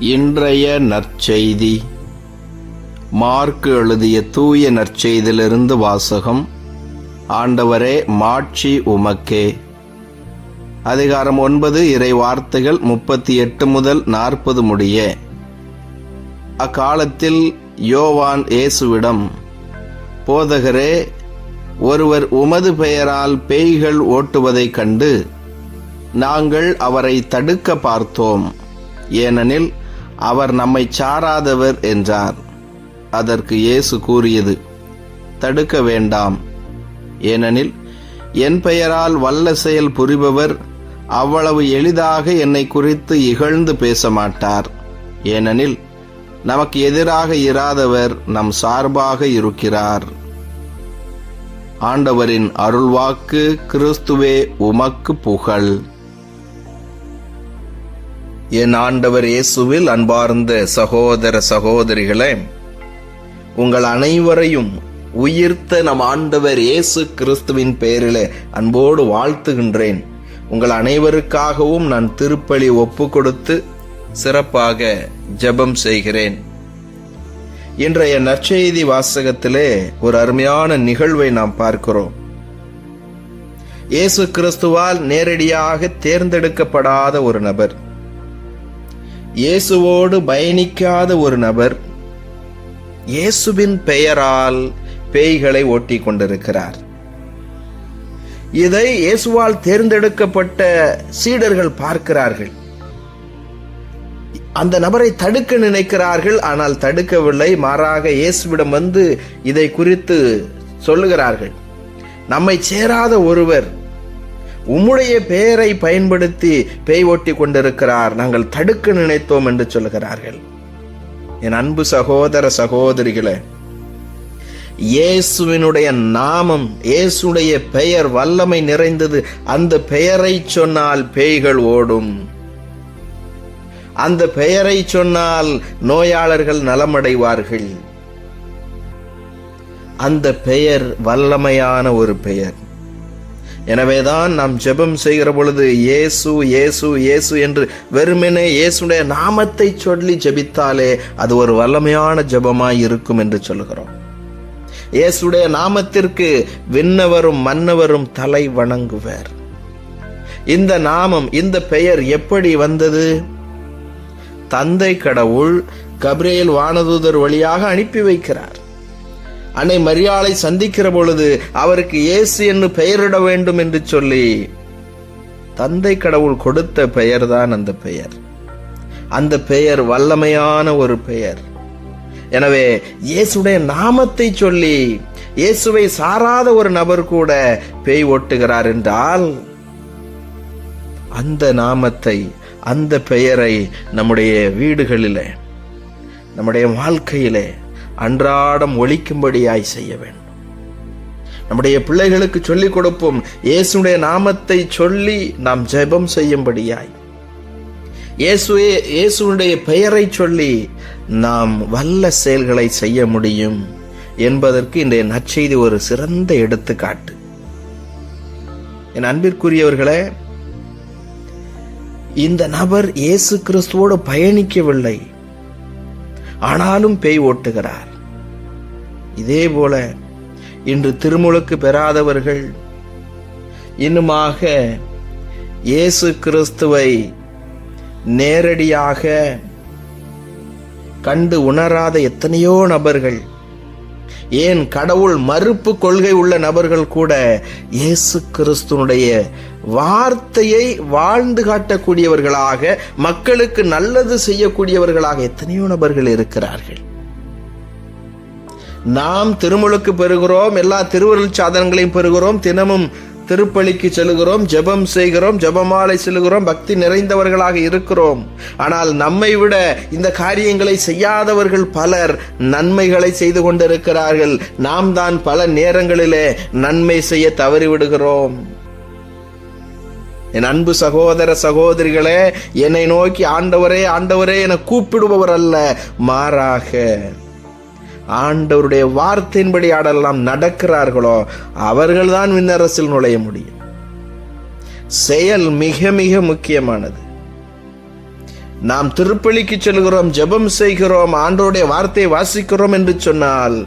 இன்றைய நற்செய்தி. மார்க்கு எழுதிய தூய நற்செய்தியிலிருந்து வாசகம். ஆண்டவரே மாட்சி உமக்கே. அதிகாரம் ஒன்பது இறை வார்த்தைகள் முப்பத்தி எட்டு முதல் நாற்பது முடிய. அக்காலத்தில் யோவான் இயேசுவிடம் போதகரே ஒருவர் உமது பெயரால் பேய்கள் ஓட்டுவதைக் கண்டு நாங்கள் அவரை தடுக்க பார்த்தோம். ஏனெனில் அவர் நம்மை சாராதவர் என்றார். அதற்கு இயேசு கூறியது தடுக்க வேண்டாம். ஏனெனில் என் பெயரால் வல்ல செயல் புரிபவர் அவ்வளவு எளிதாக என்னை குறித்து இகழ்ந்து பேச மாட்டார் ஏனெனில் நமக்கு எதிராக இராதவர் நம் சார்பாக இருக்கிறார். ஆண்டவரின் அருள்வாக்கு கிறிஸ்துவே உமக்கு புகழ். என் ஆண்டவர் இயேசுவில் அன்பார்ந்த சகோதர சகோதரிகளே உங்கள் அனைவரையும் உயிர்த்த நம் ஆண்டவர் இயேசு கிறிஸ்துவின் பெயரிலே அன்போடு வாழ்த்துகின்றேன். உங்கள் அனைவருக்காகவும் நான் திருப்பலி ஒப்பு கொடுத்து சிறப்பாக ஜெபம் செய்கிறேன். இன்றைய நற்செய்தி வாசகத்திலே ஒரு அருமையான நிகழ்வை நாம் பார்க்கிறோம். இயேசு கிறிஸ்துவால் நேரடியாக தேர்ந்தெடுக்கப்படாத ஒரு நபர். இயேசுவோடு பயணிக்காத ஒரு நபர் இயேசுவின் பெயரால் பேய்களை ஓட்டிக் கொண்டிருக்கிறார். இதை இயேசுவால் தேர்ந்தெடுக்கப்பட்ட சீடர்கள் பார்க்கிறார்கள். அந்த நபரை தடுக்க நினைக்கிறார்கள் ஆனால் தடுக்கவில்லை. மாறாக இயேசுவிடம் வந்து இதை குறித்து சொல்லுகிறார்கள். நம்மை சேராத ஒருவர் உம்முடைய பெயரை பயன்படுத்தி பேய் ஓட்டி கொண்டிருக்கிறார். நாங்கள் தடுக்க நினைத்தோம் என்று சொல்லுகிறார்கள். என் அன்பு சகோதர சகோதரிகளே இயேசுவினுடைய நாமம் இயேசுடைய பெயர் வல்லமை நிறைந்தது. அந்த பெயரை சொன்னால் பேய்கள் ஓடும். அந்த பெயரை சொன்னால் நோயாளர்கள் நலமடைவார்கள். அந்த பெயர் வல்லமையான ஒரு பெயர். எனவேதான் நாம் ஜெபம் செய்கிற பொழுது இயேசு இயேசு இயேசு என்று வெறுமெனே இயேசுடைய நாமத்தை சொல்லி ஜெபித்தாலே அது ஒரு வல்லமையான ஜெபமாய் இருக்கும் என்று சொல்கிறோம் இயேசுடைய நாமத்திற்கு விண்ணவரும் மன்னவரும் தலை வணங்குவர். இந்த நாமம் இந்த பெயர் எப்படி வந்தது? தந்தை கடவுள் கபிரேல் வானதூதர் வழியாக அனுப்பி வைக்கிறார். அன்னை மரியாளை சந்திக்கிற பொழுது அவருக்கு இயேசு என்று பெயரிட வேண்டும் என்று சொல்லி தந்தை கடவுள் கொடுத்த பெயர்தான் அந்த பெயர். அந்த பெயர் வல்லமையான ஒரு பெயர். எனவே இயேசுடைய நாமத்தை சொல்லி இயேசுவை சாராத ஒரு நபர் கூட பேய் ஓட்டுகிறார் என்றால் அந்த நாமத்தை அந்த பெயரை நம்முடைய வீடுகளிலே நம்முடைய வாழ்க்கையிலே அன்றாடம் ஒழிக்கும்படியாய் செய்ய வேண்டும். நம்முடைய பிள்ளைகளுக்கு சொல்லிக் கொடுப்போம் இயேசுடைய நாமத்தை சொல்லி நாம் ஜெபம் செய்யும்படியாய். இயேசுவே இயேசுடைய பெயரை சொல்லி நாம் வல்ல செயல்களை செய்ய முடியும் என்பதற்கு இன்றைய நற்செய்தி ஒரு சிறந்த எடுத்துக்காட்டு. என் அன்பிற்குரியவர்களே இந்த நபர் இயேசு கிறிஸ்துவோடு பயணிக்கவில்லை. ஆனாலும் பேய் ஓட்டுகிறார். இதே போல இன்று திருமுழுக்கு பெறாதவர்கள் இன்னுமாக இயேசு கிறிஸ்துவை நேரடியாக கண்டு உணராத எத்தனையோ நபர்கள் ஏன் கடவுள் மறுப்பு கொள்கை உள்ள நபர்கள் கூட இயேசு கிறிஸ்துனுடைய வார்த்தையை வாழ்ந்து காட்டக்கூடியவர்களாக மக்களுக்கு நல்லது செய்யக்கூடியவர்களாக எத்தனையோ நபர்கள் இருக்கிறார்கள். நாம் திருமுழுக்கு பெறுகிறோம் எல்லா திருவருள் சாதனங்களையும் பெறுகிறோம் தினமும் திருப்பலிக்கு செல்கிறோம் ஜெபம் செய்கிறோம் ஜெபமாலை செல்கிறோம் பக்தி நிறைந்தவர்களாக இருக்கிறோம். ஆனால் நம்மை விட இந்த காரியங்களை செய்யாதவர்கள் பலர் நன்மைகளை செய்து கொண்டிருக்கிறார்கள். நாம் தான் பல நேரங்களிலே நன்மை செய்ய தவறிவிடுகிறோம். என் அன்பு சகோதர சகோதரிகளே என்னை நோக்கி ஆண்டவரே ஆண்டவரே என கூப்பிடுபவர் அல்ல மாறாக ஆண்டவருடைய வார்த்தையின்படி ஆடலாம் நடக்கிறார்களோ அவர்கள்தான் விண்ணரசில் நுழைய முடியும். செயல் மிக மிக முக்கியமானது. நாம் திருப்பலிக்கு செல்கிறோம் ஜெபம் செய்கிறோம் ஆண்டோருடைய வார்த்தையை வாசிக்கிறோம் என்று சொன்னால்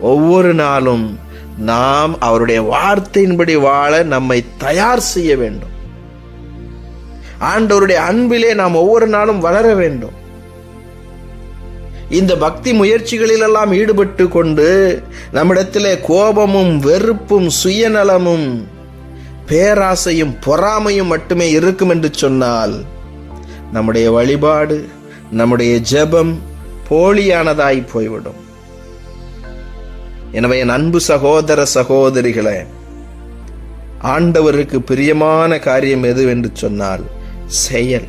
ஒவ்வொரு நாளும் நாம் அவருடைய வார்த்தையின்படி வாழ நம்மை தயார் செய்ய வேண்டும். ஆண்டவருடைய அன்பிலே நாம் ஒவ்வொரு நாளும் வளர வேண்டும். இந்த பக்தி முயற்சிகளிலெல்லாம் ஈடுபட்டு கொண்டு நம்மிடத்திலே கோபமும் வெறுப்பும் சுயநலமும் பேராசையும் பொறாமையும் மட்டுமே இருக்கும் என்று சொன்னால் நம்முடைய வழிபாடு நம்முடைய ஜெபம் போலியானதாய் போய்விடும். எனவே என் அன்பு சகோதர சகோதரிகளே ஆண்டவருக்கு பிரியமான காரியம் எது என்று சொன்னால் செயல்.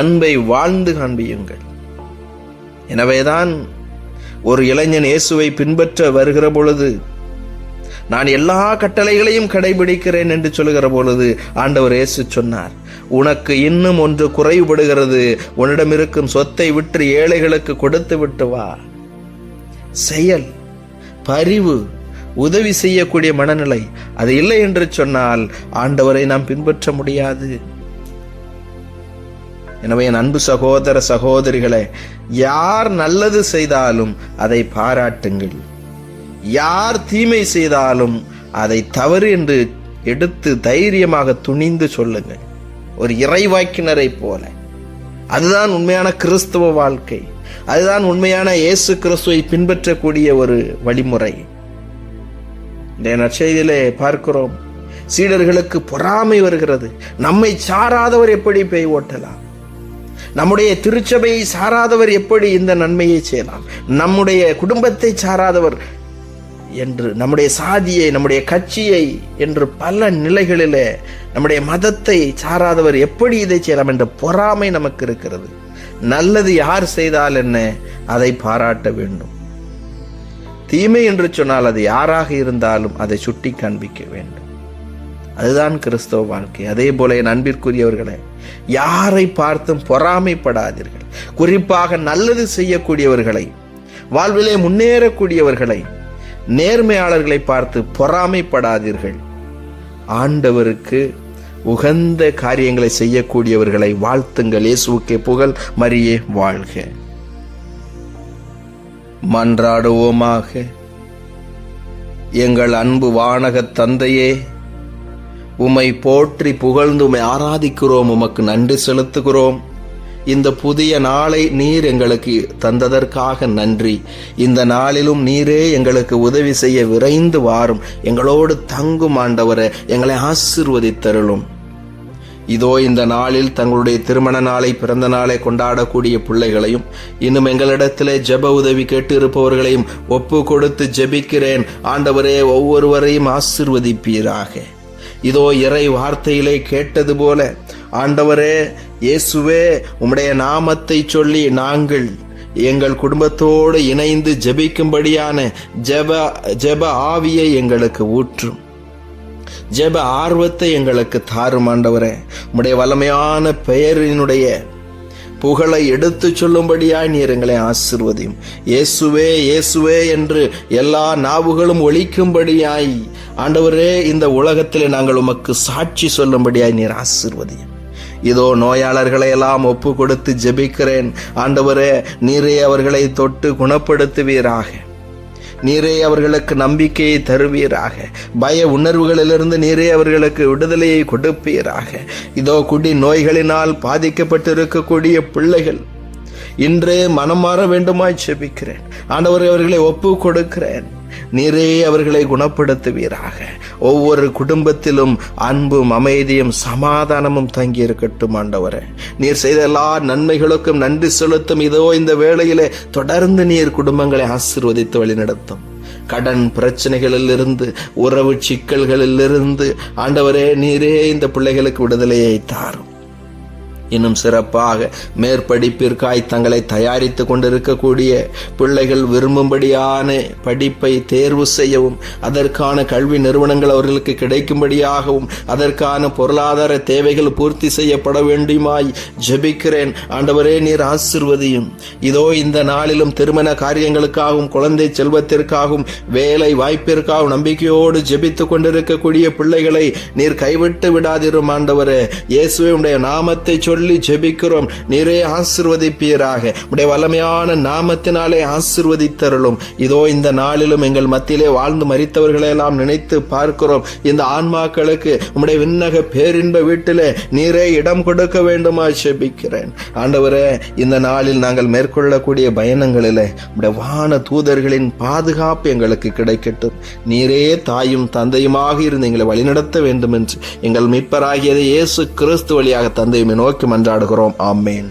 அன்பை வாழ்ந்து காண்பியுங்கள். எனவேதான் ஒரு இளைஞன் இயேசுவை பின்பற்ற வருகிற பொழுது நான் எல்லா கட்டளைகளையும் கடைபிடிக்கிறேன் என்று சொல்லுகிற பொழுது ஆண்டவர் இயேசு சொன்னார் உனக்கு இன்னும் ஒன்று குறைவுபடுகிறது. உன்னிடம் இருக்கும் சொத்தை விற்று ஏழைகளுக்கு கொடுத்து விட்டு வா. செயல் பரிவு உதவி செய்யக்கூடிய மனநிலை அது இல்லை என்று சொன்னால் ஆண்டவரை நாம் பின்பற்ற முடியாது. எனவே என் அன்பு சகோதர சகோதரிகளை யார் நல்லது செய்தாலும் அதை பாராட்டுங்கள். யார் தீமை செய்தாலும் அதை தவறு என்று எடுத்து தைரியமாக துணிந்து சொல்லுங்கள். ஒரு இறைவாக்கினரை போல. அதுதான் உண்மையான கிறிஸ்துவ வாழ்க்கை. அதுதான் உண்மையான இயேசு கிறிஸ்துவை பின்பற்றக்கூடிய ஒரு வழிமுறை. இந்த நற்செய்தியிலே பார்க்கிறோம். சீடர்களுக்கு பொறாமை வருகிறது. நம்மை சாராதவர் எப்படி பெய் ஓட்டலாம்? நம்முடைய திருச்சபையை சாராதவர் எப்படி இந்த நன்மையை செய்யலாம் நம்முடைய குடும்பத்தை சாராதவர் என்று நம்முடைய சாதியை நம்முடைய கட்சியை என்று பல நிலைகளிலே நம்முடைய மதத்தை சாராதவர் எப்படி இதை செய்யலாம் என்ற பொறாமை நமக்கு இருக்கிறது. நல்லது யார் செய்தால் என்ன? அதை பாராட்ட வேண்டும். தீமை என்று சொன்னால் அது யாராக இருந்தாலும் அதை சுட்டி காண்பிக்க வேண்டும். அதுதான் கிறிஸ்தவ வாழ்க்கை. அதே போல என் அன்பிற்குரியவர்களே யாரை பார்த்தும் பொறாமைப்படாதீர்கள். குறிப்பாக நல்லது செய்யக்கூடியவர்களை வாழ்விலே முன்னேறக்கூடியவர்களை நேர்மையாளர்களை பார்த்து பொறாமைப்படாதீர்கள். ஆண்டவருக்கு உகந்த காரியங்களை செய்யக்கூடியவர்களை வாழ்த்துங்கள். இயேசுக்கே புகழ் மரியே வாழ்க. மன்றாடுவோமாக. எங்கள் அன்பு வானகத் தந்தையே உம்மை போற்றி புகழ்ந்து உம்மை ஆராதிக்கிறோம் உமக்கு நன்றி செலுத்துகிறோம். இந்த புதிய நாளை நீர் எங்களுக்கு தந்ததற்காக நன்றி. இந்த நாளிலும் நீரே எங்களுக்கு உதவி செய்ய விரைந்து வாரும். எங்களோடு தங்கும் ஆண்டவரை எங்களை ஆசிர்வதித்தருளும். இதோ இந்த நாளில் தங்களுடைய திருமண நாளை பிறந்த நாளை கொண்டாடக்கூடிய பிள்ளைகளையும் இன்னும் எங்களிடத்திலே ஜெப உதவி கேட்டு இருப்பவர்களையும் ஒப்பு கொடுத்து ஜெபிக்கிறேன். ஆண்டவரே ஒவ்வொருவரையும் ஆசிர்வதிப்பீராக. இதோ இறை வார்த்தையிலே கேட்டது போல. ஆண்டவரே இயேசுவே உம்முடைய நாமத்தை சொல்லி நாங்கள் எங்கள் குடும்பத்தோடு இணைந்து ஜெபிக்கும்படியான ஜெப ஜெப ஆவியை எங்களுக்கு ஊற்றும். ஜெப ஆர்வத்தை எங்களுக்கு தாரும் ஆண்டவரே. உம்முடைய வல்லமையான பெயரினுடைய புகழை எடுத்து சொல்லும்படியாய் நீர் எங்களை ஆசிர்வதியும். இயேசுவே இயேசுவே என்று எல்லா நாவுகளும் ஒழிக்கும்படியாய் ஆண்டவரே இந்த உலகத்திலே நாங்கள் உமக்கு சாட்சி சொல்லும்படியாய் நீர் ஆசிர்வதியும். இதோ நோயாளர்களை எல்லாம் ஒப்பு கொடுத்து ஜெபிக்கிறேன். ஆண்டவரே நீரே அவர்களை தொட்டு குணப்படுத்துவீராக. நீரே அவர்களுக்கு நம்பிக்கையை தருவீராக. பய உணர்வுகளிலிருந்து நீரே அவர்களுக்கு விடுதலையை கொடுப்பீராக. இதோ குடி நோய்களினால் பாதிக்கப்பட்டிருக்கக்கூடிய பிள்ளைகள் இன்றே மனம் மாற வேண்டுமாய் செபிக்கிறேன். ஆண்டவர் அவர்களை ஒப்பு கொடுக்கிறேன் நீரே அவர்களை குணப்படுத்துவீராக. ஒவ்வொரு குடும்பத்திலும் அன்பும் அமைதியும் சமாதானமும் தங்கியிருக்கட்டும் ஆண்டவரே. நீர் செய்த எல்லா நன்மைகளுக்கும் நன்றி செலுத்தும். இதோ இந்த வேளையிலே தொடர்ந்து நீர் குடும்பங்களை ஆசிர்வதித்து வழிநடத்தும். கடன் பிரச்சனைகளிலிருந்து உறவு சிக்கல்களிலிருந்து ஆண்டவரே நீரே இந்த பிள்ளைகளுக்கு விடுதலையை தாரும். இன்னும் சிறப்பாக மேற்படிப்பிற்காய் தங்களை தயாரித்து கொண்டிருக்கக்கூடிய பிள்ளைகள் விரும்பும்படியான படிப்பை தேர்வு செய்யவும் அதற்கான கல்வி நிறுவனங்கள் அவர்களுக்கு கிடைக்கும்படியாகவும் அதற்கான பொருளாதார தேவைகள் பூர்த்தி செய்யப்பட வேண்டுமாய் ஜெபிக்கிறேன். ஆண்டவரே நீர் ஆசிர்வதியும். இதோ இந்த நாளிலும் திருமண காரியங்களுக்காகவும் குழந்தை செல்வத்திற்காகவும் வேலை வாய்ப்பிற்காகவும் நம்பிக்கையோடு ஜெபித்து கொண்டிருக்கக்கூடிய பிள்ளைகளை நீர் கைவிட்டு விடாதிரும் ஆண்டவரே. இயேசுவே உடைய நாமத்தை சொல்லி சொல்லி ஜெபிக்கிறோம். நீரே ஆசிர்வதிப்பீராக. உடைய வல்லமையான நாமத்தினாலே ஆசிர்வதித்தருளும். இதோ இந்த நாளிலும் எங்கள் மத்தியிலே வாழ்ந்து மறித்தவர்களை எல்லாம் நினைத்து பார்க்கிறோம். இந்த ஆன்மாக்களுக்கு உம்முடைய விண்ணக பேரின்ப வீட்டிலே நீரே இடம் கொடுக்க வேண்டுமா ஜெபிக்கிறேன். ஆண்டவரே இந்த நாளில் நாங்கள் மேற்கொள்ளக்கூடிய பயணங்களிலே உடைய வான தூதர்களின் பாதுகாப்பு எங்களுக்கு கிடைக்கட்டும். நீரே தாயும் தந்தையுமாக இருந்து எங்களை வழிநடத்த வேண்டும் என்று எங்கள் மீட்பராகியதை இயேசு கிறிஸ்து வழியாக தந்தையுமே நோக்கி மன்றாடுகிறோம் ஆமேன்